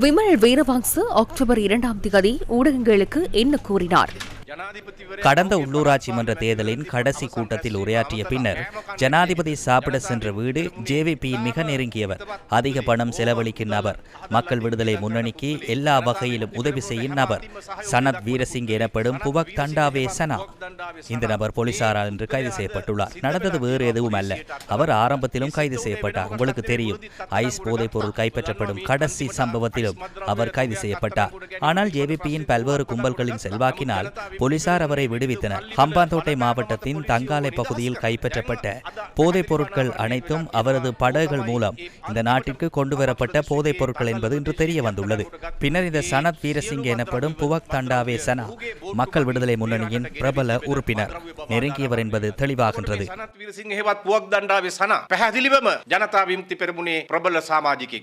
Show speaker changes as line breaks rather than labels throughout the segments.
Vimal வீரவாங்சு October இரண்டாம் தேதி ஊடகங்களுக்கு என்ன கூறினார்?
கடந்த உள்ளூராட்சி மன்ற தேர்தலின் கடைசி கூட்டத்தில் உரையாற்றிய பின்னர் ஜனாதிபதி சாப்பிட சென்ற வீடு ஜேவிபியின் மிக நெருங்கியவர். அதிக பணம் செலவழிக்கும் நபர். மக்கள் விடுதலை முன்னணிக்கு எல்லா வகையிலும் உதவி செய்யும் நபர். சனத் வீரசிங் எனப்படும் புவக் தண்டாவே சனா. இந்த நபர் போலீசாரால் இன்று கைது செய்யப்பட்டுள்ளார். நடந்தது வேறு எதுவும் அல்ல. அவர் ஆரம்பத்திலும் கைது செய்யப்பட்டார். உங்களுக்கு தெரியும் ஐஸ் போதைப் பொருள் கைப்பற்றப்படும் கடைசி சம்பவத்திலும் அவர் கைது செய்யப்பட்டார். ஆனால் ஜேவிபியின் பல்வேறு கும்பல்களின் செல்வாக்கினால் போலீசார் அவரை விடுவித்தனர். ஹம்பாந்தோட்டை மாவட்டத்தின் தங்காலை பகுதியில் கைப்பற்றப்பட்ட போதைப் பொருட்கள் அனைத்தும் அவரது படகுகள் மூலம் இந்த நாட்டிற்கு கொண்டுவரப்பட்ட போதைப் பொருட்கள் என்பது இன்று தெரிய வந்துள்ளது பின்னர் இந்த சனத் வீரசிங்க எனப்படும் புவக் தண்டாவே சனா மக்கள் விடுதலை முன்னணியின் பிரபல உறுப்பினர். நெருங்கியவர் என்பது தெளிவாகின்றது.
ஜனதா பிரபல சாமாஜிக்கு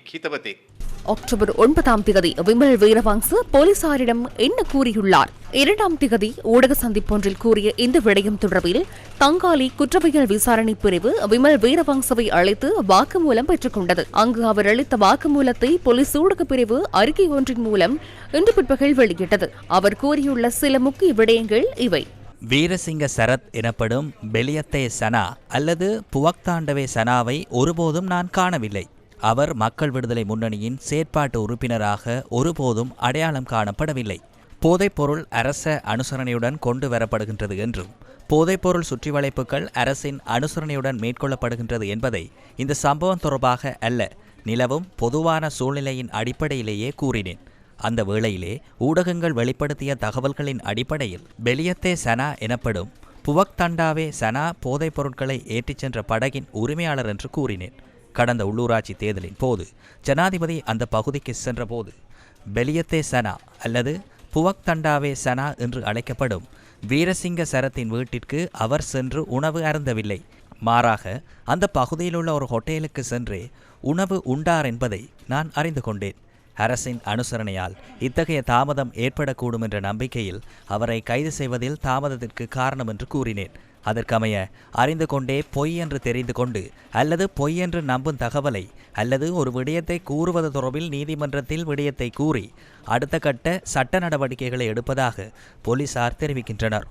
அக்டோபர் ஒன்பதாம் திகதி விமல் வீரவங்ச போலீசாரிடம் என்ன கூறியுள்ளார்? இரண்டாம் திகதி ஊடக சந்திப்பொன்றில் கூறிய இந்த விடயம் தொடர்பில் தங்காலி குற்றவியல் விசாரணை பிரிவு விமல் வீரவங்சவை அழைத்து வாக்குமூலம் பெற்றுக் கொண்டது. அங்கு அவர் அளித்த வாக்குமூலத்தை போலீஸ் ஊடக பிரிவு அறிக்கை ஒன்றின் மூலம் இன்று பிற்பகல் வெளியிட்டது. அவர் கூறியுள்ள சில முக்கிய விடயங்கள் இவை.
வீரசிங்க சரத் எனப்படும் பெலியத்தே சனா அல்லது புவக்தாண்டவே சனாவை ஒருபோதும் நான் காணவில்லை. அவர் மக்கள் விடுதலை முன்னணியின் செயற்பாட்டு உறுப்பினராக ஒருபோதும் அடையாளம் காணப்படவில்லை. போதைப்பொருள் அரச அனுசரணையுடன் கொண்டு வரப்படுகின்றது என்றும் போதைப்பொருள் சுற்றி வளைப்புகள் அரசின் அனுசரணையுடன் மேற்கொள்ளப்படுகின்றது என்பதை இந்த சம்பவம் தொடர்பாக அல்ல நிலவும் பொதுவான சூழ்நிலையின் அடிப்படையிலேயே கூறினேன். அந்த வேளையிலே ஊடகங்கள் வெளிப்படுத்திய தகவல்களின் அடிப்படையில் பெலியத்தே சனா எனப்படும் புவக் தண்டாவே சனா போதைப் பொருட்களை ஏற்றிச் சென்ற படகின் உரிமையாளர் என்று கூறினேன். கடந்த உள்ளூராட்சி தேர்தலின் போது ஜனாதிபதி அந்த பகுதிக்கு சென்றபோது பெலியத்தே சனா அல்லது புவக் தண்டாவே சனா என்று அழைக்கப்படும் வீரசிங்க சரத்தின் வீட்டிற்கு அவர் சென்று உணவு அருந்தவில்லை. மாறாக அந்த பகுதியிலுள்ள ஒரு ஹோட்டலுக்கு சென்று உணவு உண்டார் என்பதை நான் அறிந்து கொண்டேன். அரசின் அனுசரணையால் இத்தகைய தாமதம் ஏற்படக்கூடும் என்ற நம்பிக்கையில் அவரை கைது செய்வதில் தாமதத்திற்கு காரணம் என்று கூறினேன். அதற்கமைய அறிந்து கொண்டே பொய் என்று தெரிந்து கொண்டு அல்லது பொய் என்று நம்பும் தகவலை அல்லது ஒரு விடயத்தை கூறுவது தொடர்பில் நீதிமன்றத்தில் விடயத்தை கூறி அடுத்த கட்ட சட்ட நடவடிக்கைகளை எடுப்பதாக போலீசார் தெரிவிக்கின்றனர்.